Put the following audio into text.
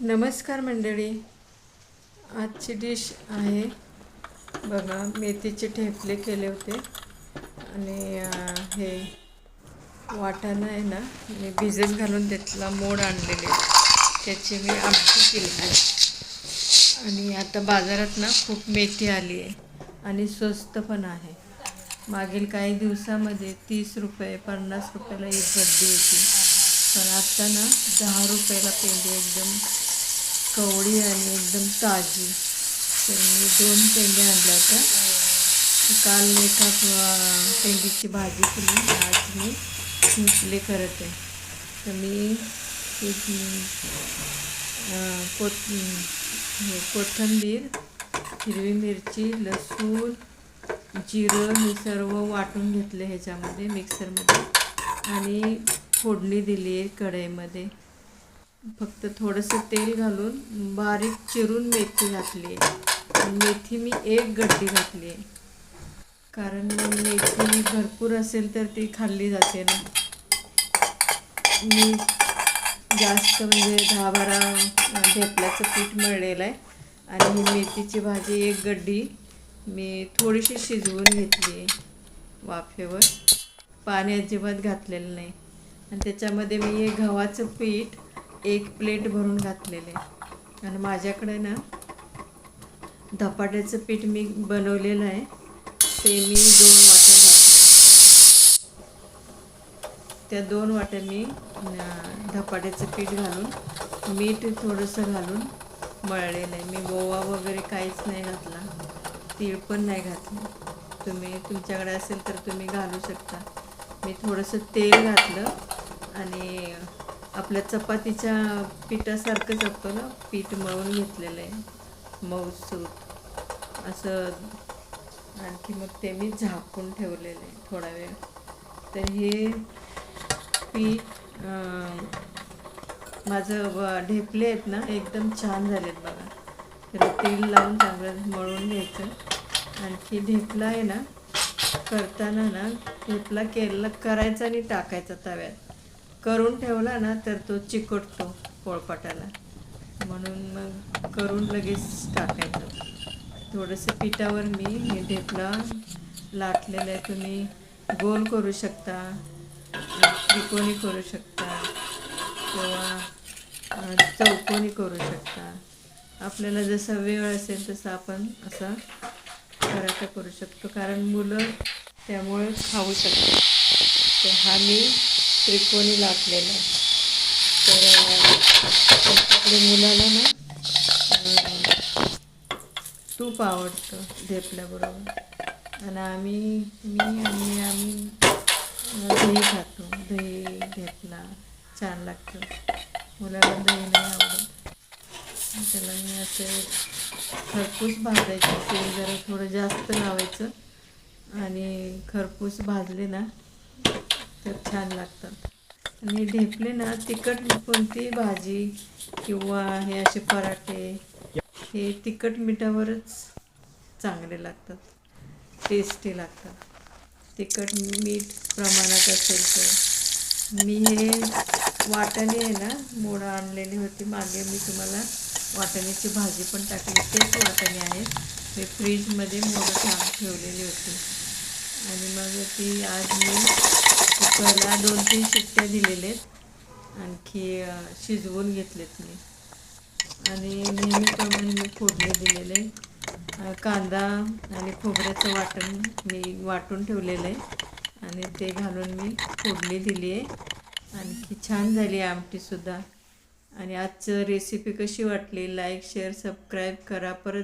नमस्कार मंडळी. आजची डिश आहे. बघा मेथीचे ठेपले केले होते. आणि हे वाटाणा आहे ना मी भिजत घालून त्यातला मोड आणलेले त्याची मी आमटी केली आहे. आणि आता बाजारात ना खूप मेथी आली आहे. आणि स्वस्त पण आहे. मागील काही दिवसामध्ये तीस रुपये पन्नास रुपयाला एक गड्डी होती. पण आत्ता ना दहा रुपयाला पेंडी एकदम कवडी आणि एकदम ताजी. तर मी दोन पेंड्या आणल्या होत्या. काल एका पेंडीची भाजी केली. आज मी शिंपले करत आहे तर मी कोथ हे कोथिंबीर हिरवी मिरची लसूण जिरं हे सर्व वाटून घेतलं ह्याच्यामध्ये मिक्सरमध्ये. आणि फोडणी दिली आहे कढईमध्ये. फक्त थोडंसं तेल घालून बारीक चिरून मेथी घातली आहे. मेथी मी एक गड्डी घातली आहे. कारण मेथी भरपूर असेल तर ती खाल्ली जाते ना. मी जास्त म्हणजे दहा बारा ढेपल्याचं पीठ मळलेलं आहे. आणि ही मेथीची भाजी एक गड्डी मी थोडीशी शिजवून घेतली आहे वाफेवर. पाणी अजिबात घातलेलं नाही. आणि त्याच्यामध्ये मी हे गव्हाचं पीठ एक प्लेट भरून घातलेलं आहे. आणि माझ्याकडे ना धपाट्याचं पीठ मी बनवलेलं आहे. ते मी दोन वाट्या घातले त्या दोन वाट्या मी धपाट्याचं पीठ घालून मीठ थोडंसं घालून मळलेलं आहे. मी गोवा वगैरे काहीच नाही घातला. तीळ पण नाही घातलं. तुम्ही तुमच्याकडे असेल तर तुम्ही घालू शकता. मी थोडंसं तेल घातलं. आणि आपल्या चपातीच्या पिठासारखंच असतं ना पीठ मळून घेतलेलं आहे. मऊसूत असं आणखी मग ते मी झाकून ठेवलेलं आहे थोडा वेळ. तर हे पीठ माझं व- ढेपले आहेत ना एकदम छान झालेत बघा. तर तेल लावून चांगलं मळून घ्यायचं. आणखी ढेपला आहे ना करताना ना ढेपला केला करायचा आणि टाकायचा तव्यात. करून ठेवला ना तर तो चिकटतो पोळपाटाला. म्हणून मग करून लगेच टाकायचं. थोडंसं पिठावर मी हे ढेपला लाटलेलं आहे तुम्ही गोल करू शकता त्रिकोणी करू शकता किंवा चौकोनी करू शकता. आपल्याला जसा वेळ असेल तसं आपण असा पराठा करू शकतो. कारण मुलं त्यामुळे खाऊ शकतात. तर हा मी त्रिकोणी लाटलेलं आहे. तर आपल्या मुलाला ना तूप आवडतं ढेपल्याबरोबर आणि आम्ही मी आणि आम्ही दही खातो. दही ढेपला छान लागतं. मुलाला दही नाही आवडत. त्याला मी असं खरपूस भाजायचं. तेल जरा थोडं जास्त लावायचं. आणि खरपूस भाजले ना तर छान लागतात. आणि ढेपले ना तिखट कोणती भाजी किंवा हे असे पराठे हे तिखट मिठावरच चांगले लागतात. टेस्टी लागतात. तिखट मीठ प्रमाणात असेल तर. मी हे वाटाणे आहे ना मोडं आणलेली होती. मागे मी तुम्हाला वाटाण्याची भाजी पण टाकली. तेच वाटाणे आहेत. मी फ्रीजमध्ये मोडं ठेवलेली होती. आणि मग ती आज मी कुकरला दोन तीन शिट्ट्या दिलेल्या आहेत आणखी शिजवून घेतलेत मी. आणि नेहमीप्रमाणे मी फोडणी दिलेले आहे. कांदा आणि खोबऱ्याचं वाटण मी वाटून ठेवलेलं आहे. आणि ते घालून मी फोडणी दिली आहे. आणखी छान झाली आहे आमटीसुद्धा आणि आजचं रेसिपी कशी वाटली? लाईक शेअर सबस्क्राईब करा. परत